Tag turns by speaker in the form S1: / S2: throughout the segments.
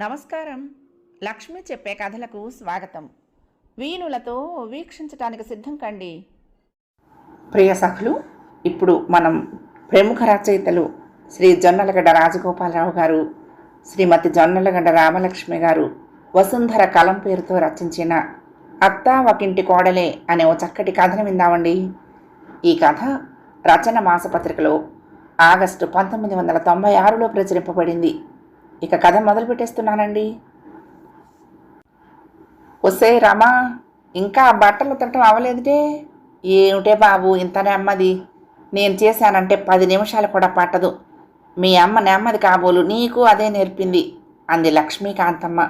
S1: నమస్కారం. లక్ష్మి చెప్పే కథలకు స్వాగతం. వీణులతో వీక్షించటానికి సిద్ధం కండి. ప్రియ సఖులు ఇప్పుడు మనం ప్రముఖ రచయితలు శ్రీ జొన్నలగడ్డ రాజగోపాలరావు గారు శ్రీమతి జొన్నలగడ్డ రామలక్ష్మి గారు వసుంధర కలం పేరుతో రచించిన అత్తా ఒకింటి కోడలే అనే ఓ చక్కటి కథను విందామండి. ఈ కథ రచన మాసపత్రికలో ఆగస్టు పంతొమ్మిది వందల తొంభై ఆరులో ప్రచురింపబడింది. ఇక కథ మొదలు పెట్టేస్తున్నానండి వస్తే రమా ఇంకా బట్టలు ఉతకటం అవ్వలేదుటే? ఏమిటే బాబు ఇంతనే అమ్మది? నేను చేశానంటే పది నిమిషాలు కూడా పట్టదు. మీ అమ్మ నెమ్మది కాబోలు నీకు అదే నేర్పింది అంది లక్ష్మీకాంతమ్మ.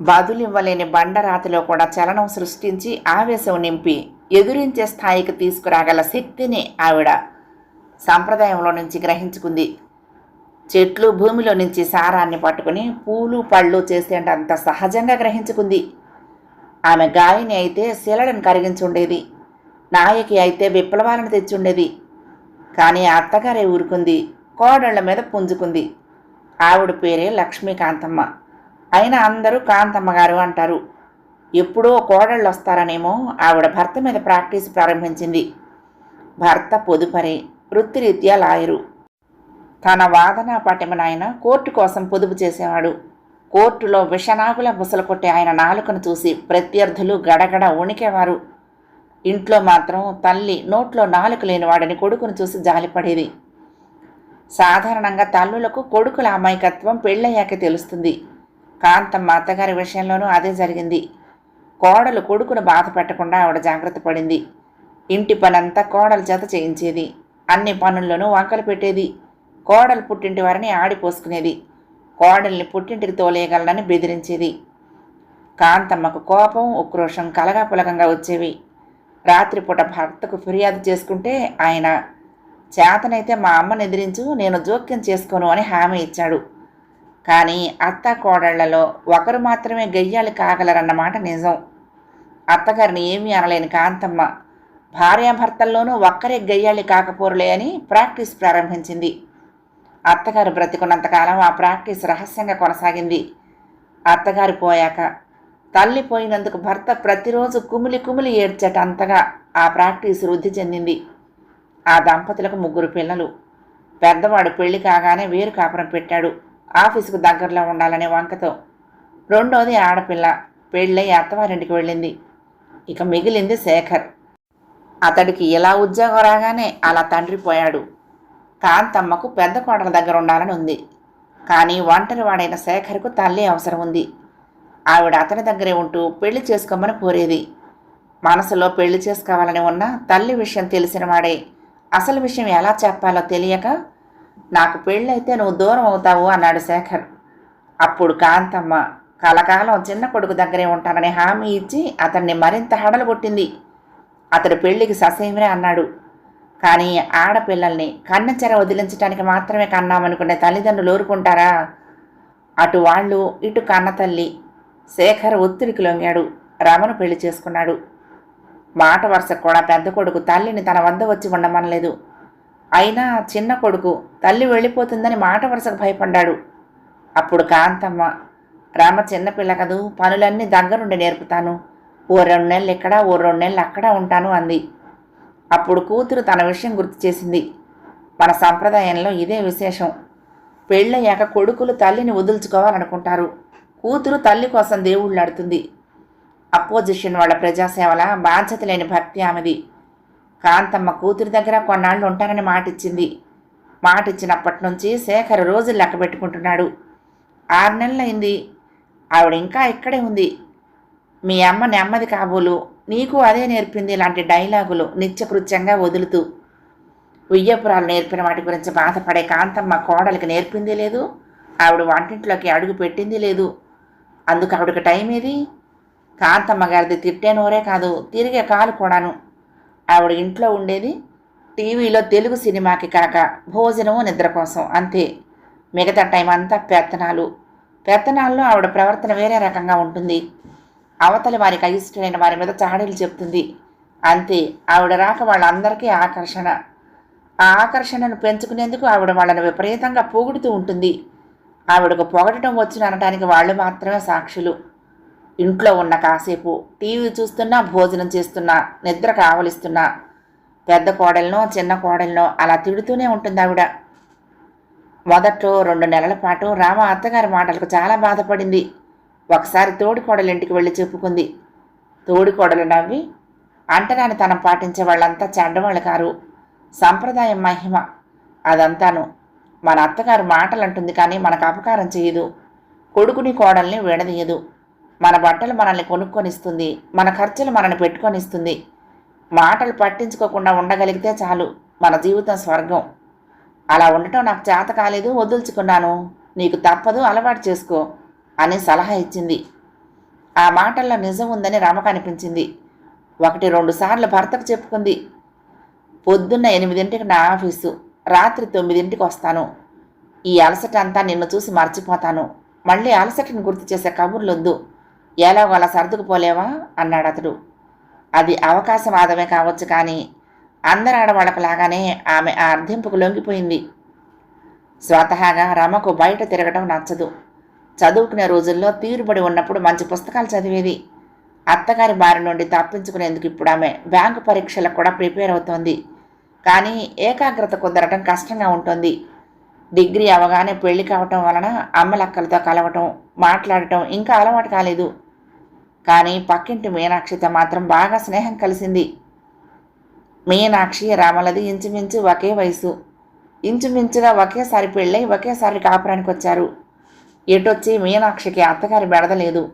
S1: బదులివ్వలేని బండరాతిలో కూడా చలనం సృష్టించి ఆవేశం నింపి ఎదురించే స్థాయికి తీసుకురాగల శక్తిని ఆవిడ సంప్రదాయంలో నుంచి గ్రహించుకుంది. చెట్లు భూమిలో నుంచి సారాన్ని పట్టుకుని పూలు పళ్ళు చేసేటంత సహజంగా గ్రహించుకుంది. ఆమె గాయని అయితే శిలడను కరిగించుండేది. నాయకి అయితే విప్లవాలను తెచ్చుండేది. కానీ అత్తగారే ఊరుకుంది. కోడళ్ళ మీద పుంజుకుంది. ఆవిడ పేరే లక్ష్మీకాంతమ్మ. అయినా అందరూ కాంతమ్మ గారు అంటారు. ఎప్పుడో కోడళ్ళు వస్తారనేమో ఆవిడ భర్త మీద ప్రాక్టీస్ ప్రారంభించింది. భర్త పొదుపరి వృత్తిరీత్యా లాయరు. తన వాదన పటిమనాయన కోర్టు కోసం పొదుపు చేసేవాడు. కోర్టులో విషనాగుల బుసలు కొట్టే ఆయన నాలుకను చూసి ప్రత్యర్థులు గడగడ ఉణికేవారు ఇంట్లో మాత్రం తల్లి నోట్లో నాలుక లేనివాడని కొడుకును చూసి జాలిపడేది. సాధారణంగా తల్లులకు కొడుకుల అమాయకత్వం పెళ్ళయ్యాకే తెలుస్తుంది. కాంతమ్మ అత్తగారి విషయంలోనూ అదే జరిగింది. కోడలు కొడుకును బాధ పెట్టకుండా ఆవిడ జాగ్రత్త పడింది. ఇంటి పనంతా కోడల చేత చేయించేది. అన్ని పనుల్లోనూ వంకలు పెట్టేది. కోడలు పుట్టింటి వారిని ఆడిపోసుకునేది కోడల్ని పుట్టింటికి తోలేయగలనని బెదిరించేది. కాంతమ్మకు కోపం ఉక్రోషం కలగాపులకంగా వచ్చేవి. రాత్రిపూట భర్తకు ఫిర్యాదు చేసుకుంటే ఆయన చేతనైతే మా అమ్మని ఎదిరించు నేను జోక్యం చేసుకోను అని హామీ ఇచ్చాడు. కానీ అత్త కోడళ్ళలో ఒకరు మాత్రమే గయ్యాలి కాగలరన్నమాట నిజం. అత్తగారిని ఏమీ అనలేని కాంతమ్మ భార్యాభర్తల్లోనూ ఒక్కరే గయ్యాలి కాకపోరులే అని ప్రాక్టీస్ ప్రారంభించింది. అత్తగారు బ్రతికున్నంతకాలం ఆ ప్రాక్టీస్ రహస్యంగా కొనసాగింది. అత్తగారు పోయాక తల్లి పోయినందుకు భర్త ప్రతిరోజు కుమిలి కుమిలి ఏడ్చట అంతగా ఆ ప్రాక్టీస్ వృద్ధి చెందింది. ఆ దంపతులకు ముగ్గురు పిల్లలు. పెద్దవాడు పెళ్ళి కాగానే వేరు కాపురం పెట్టాడు. ఆఫీసుకు దగ్గరలో ఉండాలనే వంకతో. రెండోది ఆడపిల్ల. పెళ్ళై అత్తవారింటికి వెళ్ళింది. ఇక మిగిలింది శేఖర్. అతడికి ఎలా ఉద్యోగం రాగానే అలా తండ్రి పోయాడు. కాంతమ్మకు పెద్ద కోడల దగ్గర ఉండాలని ఉంది. కానీ ఒంటరి వాడైన శేఖర్కు తల్లి అవసరం ఉంది. ఆవిడ అతని దగ్గరే ఉంటూ పెళ్ళి చేసుకోమని కోరేది. మనసులో పెళ్ళి చేసుకోవాలని ఉన్న తల్లి విషయం తెలిసిన వాడే అసలు విషయం ఎలా చెప్పాలో తెలియక నాకు పెళ్ళైతే నువ్వు దూరం అవుతావు అన్నాడు శేఖర్. అప్పుడు కాంతమ్మ కలకాలం చిన్న కొడుకు దగ్గరే ఉంటానని హామీ ఇచ్చి అతన్ని మరింత హడలు కొట్టింది అతడు పెళ్ళికి ససేమిరే అన్నాడు. కానీ ఆడపిల్లల్ని కన్నచెర వదిలించడానికి మాత్రమే కన్నామనుకునే తల్లిదండ్రులు ఊరుకుంటారా? అటు వాళ్ళు ఇటు కన్న తల్లి శేఖర్ ఒత్తిడికి లొంగాడు రమను పెళ్ళి చేసుకున్నాడు. మాట వరుసకు కూడా పెద్ద కొడుకు తల్లిని తన వద్ద వచ్చి ఉండమనలేదు. అయినా చిన్న కొడుకు తల్లి వెళ్ళిపోతుందని మాట వరుసకు భయపడ్డాడు. అప్పుడు కాంతమ్మ రామ చిన్నపిల్ల కదూ పనులన్నీ దగ్గరుండి నేర్పుతాను. ఓ రెండు నెలలు ఇక్కడ ఓ రెండు నెలలు అక్కడ ఉంటాను అంది. అప్పుడు కూతురు తన విషయం గుర్తు చేసింది. మన సంప్రదాయంలో ఇదే విశేషం. పెళ్ళయ్యాక కొడుకులు తల్లిని వదులుచుకోవాలనుకుంటారు. కూతురు తల్లి కోసం దేవుళ్ళాడుతుంది అపోజిషన్ వాళ్ళ ప్రజాసేవల బాధ్యత లేని భక్తి ఆమెది. కాంతమ్మ కూతురి దగ్గర కొన్నాళ్ళు ఉంటానని మాటిచ్చింది. మాటిచ్చినప్పటి నుంచి శేఖర్ రోజులు లెక్క పెట్టుకుంటున్నాడు ఆరు నెలలైంది. ఆవిడ ఇంకా ఇక్కడే ఉంది. మీ అమ్మ నెమ్మది కాబోలు. నీకు అదే నేర్పింది ఇలాంటి డైలాగులు నిత్యకృత్యంగా వదులుతూ. ఉయ్యపురాలు నేర్పిన వాటి గురించి బాధపడే కాంతమ్మ కోడలికి నేర్పింది లేదు. ఆవిడ వంటింట్లోకి అడుగు పెట్టింది లేదు. అందుకు ఆవిడకి టైం ఏది? కాంతమ్మ గారిది తిట్టే నోరే కాదు తిరిగే కాలు కూడాను. ఆవిడ ఇంట్లో ఉండేది టీవీలో తెలుగు సినిమాకి కాక భోజనము నిద్ర కోసం అంతే. మిగతా టైం అంతా పెత్తనాలు. పెత్తనాల్లో ఆవిడ ప్రవర్తన వేరే రకంగా ఉంటుంది. అవతలి వారికి అయిష్టమైన వారి మీద చాడీలు చెప్తుంది. అంతే ఆవిడ రాక వాళ్ళందరికీ ఆకర్షణ. ఆ ఆకర్షణను పెంచుకునేందుకు ఆవిడ వాళ్ళని విపరీతంగా పొగుడుతూ ఉంటుంది. ఆవిడకు పొగడటం వచ్చిన అనడానికి వాళ్ళు మాత్రమే సాక్షులు. ఇంట్లో ఉన్న కాసేపు టీవీ చూస్తున్నా భోజనం చేస్తున్నా నిద్ర కావలిస్తున్నా పెద్ద కోడలనో చిన్న కోడలనో అలా తిడుతూనే ఉంటుంది ఆవిడ. మొదట్లో రెండు నెలల పాటు రామ అత్తగారి మాటలకు చాలా బాధపడింది. ఒకసారి తోడి కోడలు ఇంటికి వెళ్ళి చెప్పుకుంది. తోడి కోడలు నవ్వి అంటనాని తనం పాటించే వాళ్ళంతా చెండవాళ్ళు కారు. సంప్రదాయం మహిమ. అదంతాను. మన అత్తగారు మాటలు అంటుంది కానీ మనకు అపకారం చేయదు. కొడుకుని కోడల్ని విడదీయదు. మన బట్టలు మనల్ని కొనుక్కొనిస్తుంది. మన ఖర్చులు మనల్ని పెట్టుకొనిస్తుంది. మాటలు పట్టించుకోకుండా ఉండగలిగితే చాలు. మన జీవితం స్వర్గం. అలా ఉండటం నాకు చేత కాలేదు. వదులుచుకున్నాను. నీకు తప్పదు. అలవాటు చేసుకో. అని సలహా ఇచ్చింది. ఆ మాటల్లో నిజం ఉందని రమకు అనిపించింది. ఒకటి రెండు సార్లు భర్తకు చెప్పుకుంది. పొద్దున్న ఎనిమిదింటికి నా ఆఫీసు రాత్రి తొమ్మిదింటికి వస్తాను. ఈ అలసట అంతా నిన్ను చూసి మర్చిపోతాను. మళ్ళీ అలసటను గుర్తు చేసే కబుర్లొద్దు. ఎలాగో అలా సర్దుకుపోలేవా? అన్నాడు అతడు. అది అవకాశవాదమే కావచ్చు కానీ అందరు ఆడవాళ్ళకులాగానే ఆమె ఆ అర్థింపుకు లొంగిపోయింది. స్వతహాగా రమకు బయట తిరగడం నచ్చదు. చదువుకునే రోజుల్లో తీరుబడి ఉన్నప్పుడు మంచి పుస్తకాలు చదివేది. అత్తగారి బారి నుండి తప్పించుకునేందుకు ఇప్పుడు ఆమె బ్యాంకు పరీక్షలకు కూడా ప్రిపేర్ అవుతోంది. కానీ ఏకాగ్రత కుదరటం కష్టంగా ఉంటుంది. డిగ్రీ అవగానే పెళ్ళి కావటం వలన అమ్మలక్కలతో కలవటం మాట్లాడటం ఇంకా అలవాటు కాలేదు. కానీ పక్కింటి మీనాక్షితో మాత్రం బాగా స్నేహం కలిసింది. మీనాక్షి రామలది ఇంచుమించు ఒకే వయసు. ఇంచుమించుగా ఒకేసారి పెళ్ళై ఒకేసారి కాపురానికి వచ్చారు. ఎటొచ్చి మీనాక్షికి అత్తగారి బెడదలేదు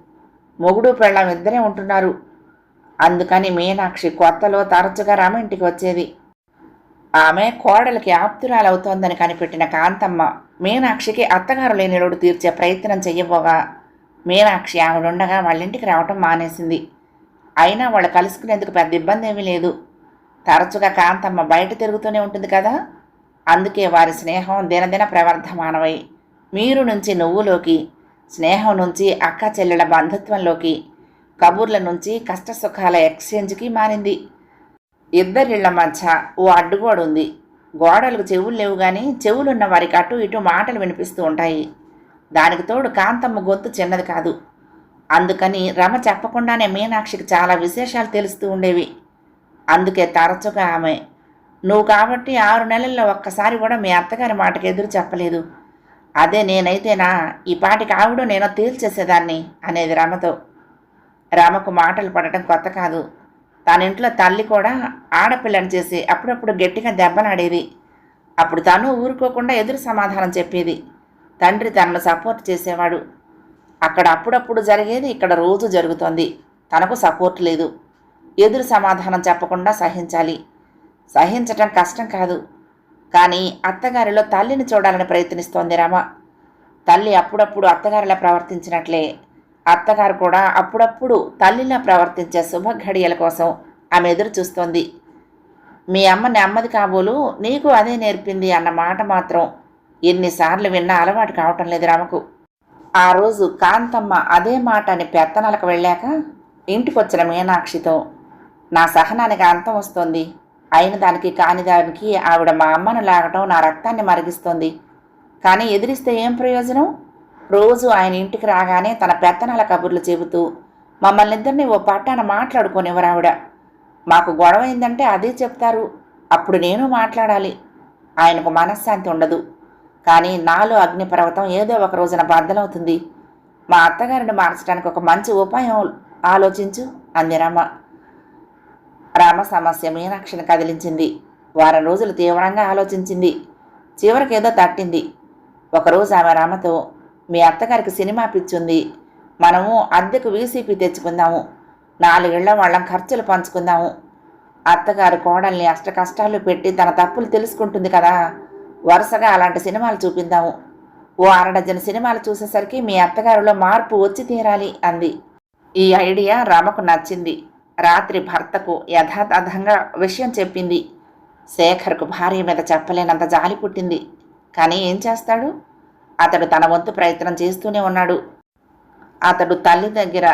S1: మొగుడు పెళ్ళం ఇద్దరే ఉంటున్నారు. అందుకని మీనాక్షి కొత్తలో తరచుగా రామ ఇంటికి వచ్చేది. ఆమె కోడలికి ఆప్తురాలవుతోందని కనిపెట్టిన కాంతమ్మ మీనాక్షికి అత్తగారు లేని లోడు తీర్చే ప్రయత్నం చెయ్యబోగా మీనాక్షి ఆవిడుండగా వాళ్ళ ఇంటికి రావటం మానేసింది. అయినా వాళ్ళు కలుసుకునేందుకు పెద్ద ఇబ్బంది ఏమీ లేదు. తరచుగా కాంతమ్మ బయట తిరుగుతూనే ఉంటుంది కదా. అందుకే వారి స్నేహం దినదిన ప్రవర్ధమానమై మీరు నుంచి నువ్వులోకి స్నేహం నుంచి అక్క చెల్లెల బంధుత్వంలోకి కబుర్ల నుంచి కష్ట సుఖాల ఎక్స్చేంజ్కి మారింది. ఇద్దరిళ్ళ మధ్య ఓ అడ్డుగోడు ఉంది గోడలకు చెవులు లేవు కానీ చెవులున్న వారికి అటు ఇటు మాటలు వినిపిస్తూ ఉంటాయి. దానికి తోడు కాంతమ్మ గొంతు చిన్నది కాదు. అందుకని రమ చెప్పకుండానే మీనాక్షికి చాలా విశేషాలు తెలుస్తూ ఉండేవి. అందుకే తరచుగా ఆమె నువ్వు కాబట్టి ఆరు నెలల్లో ఒక్కసారి కూడా మీ అత్తగారి మాటకి ఎదురు చెప్పలేదు. అదే నేనైతేనా ఈ పాటికి ఆవిడ నేను తేల్చేసేదాన్ని అనేది రమతో. రమకు మాటలు పడటం కొత్త కాదు. తన ఇంట్లో తల్లి కూడా ఆడపిల్లని చేసి అప్పుడప్పుడు గట్టిగా దెబ్బలాడేది. అప్పుడు తను ఊరుకోకుండా ఎదురు సమాధానం చెప్పేది. తండ్రి తనను సపోర్ట్ చేసేవాడు. అక్కడ అప్పుడప్పుడు జరిగేది ఇక్కడ రోజు జరుగుతోంది. తనకు సపోర్ట్ లేదు. ఎదురు సమాధానం చెప్పకుండా సహించాలి. సహించటం కష్టం కాదు. కానీ అత్తగారిలో తల్లిని చూడాలని ప్రయత్నిస్తోంది రమ. తల్లి అప్పుడప్పుడు అత్తగారిలా ప్రవర్తించినట్లే. అత్తగారు కూడా అప్పుడప్పుడు తల్లిలా ప్రవర్తించే శుభ ఘడియల కోసం ఆమె ఎదురు చూస్తోంది. మీ అమ్మ నెమ్మది కాబోలు నీకు అదే నేర్పింది అన్న మాట మాత్రం ఎన్నిసార్లు విన్నా అలవాటు కావటం లేదు రామకు. ఆ రోజు కాంతమ్మ అదే మాట అని పెత్తనాలకు వెళ్ళాక ఇంటికొచ్చిన మీనాక్షితో నా సహనానికి అంతం వస్తోంది. అయిన దానికి కాని దానికి ఆవిడ మా అమ్మను లాగటం నా రక్తాన్ని మరిగిస్తుంది. కానీ ఎదిరిస్తే ఏం ప్రయోజనం? రోజు ఆయన ఇంటికి రాగానే తన పెత్తనాల కబుర్లు చెబుతూ మమ్మల్ని ఇద్దరిని ఓ పట్టాన మాట్లాడుకునేవారు ఆవిడ. మాకు గొడవ అయిందంటే అదే చెప్తారు. అప్పుడు నేను మాట్లాడాలి. ఆయనకు మనశ్శాంతి ఉండదు. కానీ నాలో అగ్నిపర్వతం ఏదో ఒక రోజున బద్దలవుతుంది మా అత్తగారిని మార్చడానికి ఒక మంచి ఉపాయం ఆలోచించు అంది రామ సమస్య మీనాక్షిని కదిలించింది. వారం రోజులు తీవ్రంగా ఆలోచించింది. చివరికి ఏదో తట్టింది. ఒకరోజు ఆమె రామతో మీ అత్తగారికి సినిమా పిచ్చుంది మనము అద్దెకు వీసీపీ తెచ్చుకుందాము. నాలుగేళ్ళ వాళ్ళం ఖర్చులు పంచుకుందాము. అత్తగారు కోడల్ని అష్ట కష్టాలు పెట్టి తన తప్పులు తెలుసుకుంటుంది కదా. వరుసగా అలాంటి సినిమాలు చూపిందాము. ఓ అరడజన సినిమాలు చూసేసరికి మీ అత్తగారిలో మార్పు వచ్చి తీరాలి అంది. ఈ ఐడియా రామకు నచ్చింది. రాత్రి భర్తకు యథాతథంగా విషయం చెప్పింది. శేఖర్కు భార్య మీద చెప్పలేనంత జాలి పుట్టింది. కానీ ఏం చేస్తాడు? అతడు తన వంతు ప్రయత్నం చేస్తూనే ఉన్నాడు. అతడు తల్లి దగ్గర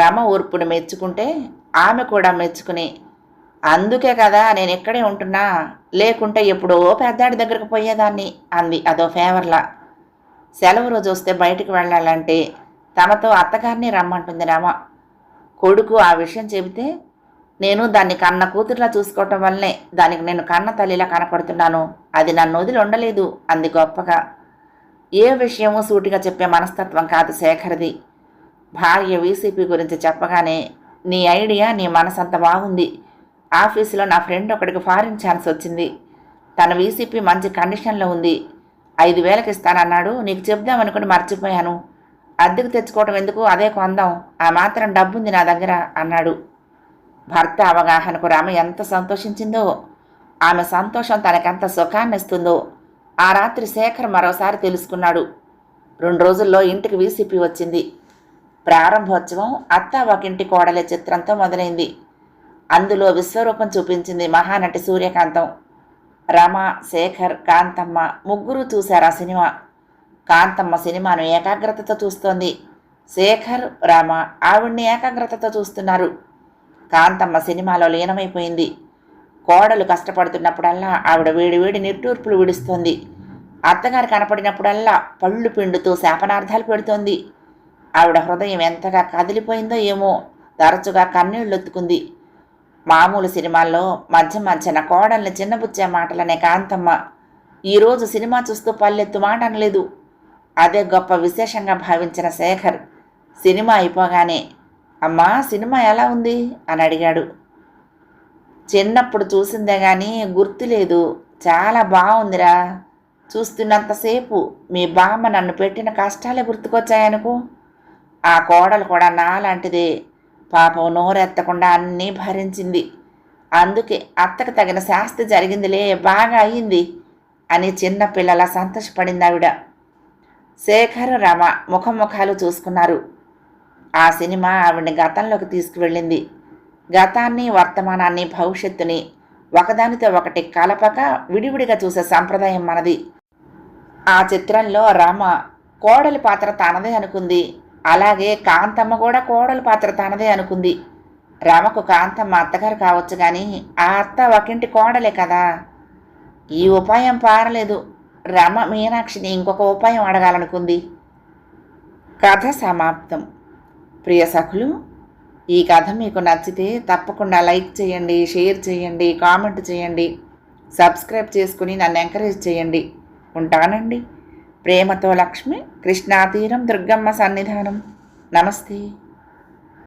S1: రమ ఊర్పును మెచ్చుకుంటే ఆమె కూడా మెచ్చుకుని. అందుకే కదా నేను ఇక్కడే ఉంటున్నా. లేకుంటే ఎప్పుడో పెద్దాడి దగ్గరకు పోయేదాన్ని అంది అదో ఫేవర్లా. సెలవు రోజు వస్తే బయటికి వెళ్ళాలంటే తమతో అత్తగారిని రమ్మంటుంది రమ. కొడుకు ఆ విషయం చెబితే నేను దాన్ని కన్న కూతురులా చూసుకోవటం వల్లనే దానికి నేను కన్న తల్లిలా కనపడుతున్నాను. అది నన్ను వదిలి ఉండలేదు. అంది గొప్పగా. ఏ విషయమూ సూటిగా చెప్పే మనస్తత్వం కాదు శేఖర్ది. భార్య వీసీపీ గురించి చెప్పగానే నీ ఐడియా నీ మనసంత బాగుంది. ఆఫీసులో నా ఫ్రెండ్ ఒకడికి ఫారిన్ ఛాన్స్ వచ్చింది. తన వీసీపీ మంచి కండిషన్లో ఉంది. ఐదు వేలకు ఇస్తానన్నాడు నీకు చెప్దామనుకుని మర్చిపోయాను. అద్దెకు తెచ్చుకోవటం ఎందుకు? అదే కొందాం ఆ మాత్రం డబ్బుంది నా దగ్గర అన్నాడు. భర్త అవగాహనకు రామ ఎంత సంతోషించిందో. ఆమె సంతోషం తనకెంత సుఖాన్నిస్తుందో. ఆ రాత్రి శేఖర్ మరోసారి తెలుసుకున్నాడు. రెండు రోజుల్లో ఇంటికి వీసీపీ వచ్చింది. ప్రారంభోత్సవం అత్త ఒకింటి కోడలే చిత్రంతో మొదలైంది. అందులో విశ్వరూపం చూపించింది మహానటి సూర్యకాంతం. రమ శేఖర్ కాంతమ్మ ముగ్గురు చూశారు ఆ సినిమా. కాంతమ్మ సినిమాను ఏకాగ్రతతో చూస్తోంది. శేఖర్ రామ ఆవిడ్ని ఏకాగ్రతతో చూస్తున్నారు. కాంతమ్మ సినిమాలో లీనమైపోయింది. కోడలు కష్టపడుతున్నప్పుడల్లా ఆవిడ వేడి వేడి నిట్టూర్పులు విడుస్తోంది. అత్తగారు కనపడినప్పుడల్లా పళ్ళు పిండుతూ శాపనార్థాలు పెడుతోంది. ఆవిడ హృదయం ఎంతగా కదిలిపోయిందో ఏమో తరచుగా కన్నీళ్ళొత్తుకుంది. మామూలు సినిమాల్లో మధ్య మధ్యన కోడల్ని చిన్నబుచ్చే మాటలనే కాంతమ్మ. ఈరోజు సినిమా చూస్తూ పల్లెత్తు మాట అనలేదు. అదే గొప్ప విశేషంగా భావించిన శేఖర్ సినిమా అయిపోగానే అమ్మా సినిమా ఎలా ఉంది? అని అడిగాడు. చిన్నప్పుడు చూసిందే కానీ గుర్తులేదు. చాలా బాగుందిరా చూస్తున్నంతసేపు మీ బామ్మ నన్ను పెట్టిన కష్టాలే గుర్తుకొచ్చాయనుకో. ఆ కోడలు కూడా నాలాంటిదే పాపం నోరెత్తకుండా అన్నీ భరించింది. అందుకే అత్తకు తగిన శాస్తి జరిగిందిలే బాగా అయ్యింది అని చిన్న పిల్లల సంతోషపడింది ఆవిడ శేఖర్ రమ ముఖముఖాలు చూసుకున్నారు. ఆ సినిమా ఆవిడని గతంలోకి తీసుకువెళ్ళింది. గతాన్ని వర్తమానాన్ని భవిష్యత్తుని ఒకదానితో ఒకటి కలపక విడివిడిగా చూసే సంప్రదాయం మనది. ఆ చిత్రంలో రామ కోడలి పాత్ర తనదే అనుకుంది. అలాగే కాంతమ్మ కూడా కోడలి పాత్ర తనదే అనుకుంది. రామకు కాంతమ్మ అత్తగారు కావచ్చు కానీ ఆ అత్త ఒకింటి కోడలే కదా. ఈ ఉపాయం పారలేదు. రమ మీనాక్షిని ఇంకొక ఉపాయం అడగాలనుకుంది. కథ సమాప్తం. ప్రియ సఖులు ఈ కథ మీకు నచ్చితే తప్పకుండా లైక్ చేయండి షేర్ చేయండి కామెంట్ చేయండి సబ్స్క్రైబ్ చేసుకుని నన్ను ఎంకరేజ్ చేయండి. ఉంటానండి. ప్రేమతో లక్ష్మి కృష్ణాతీరం దుర్గమ్మ సన్నిధానం. నమస్తే.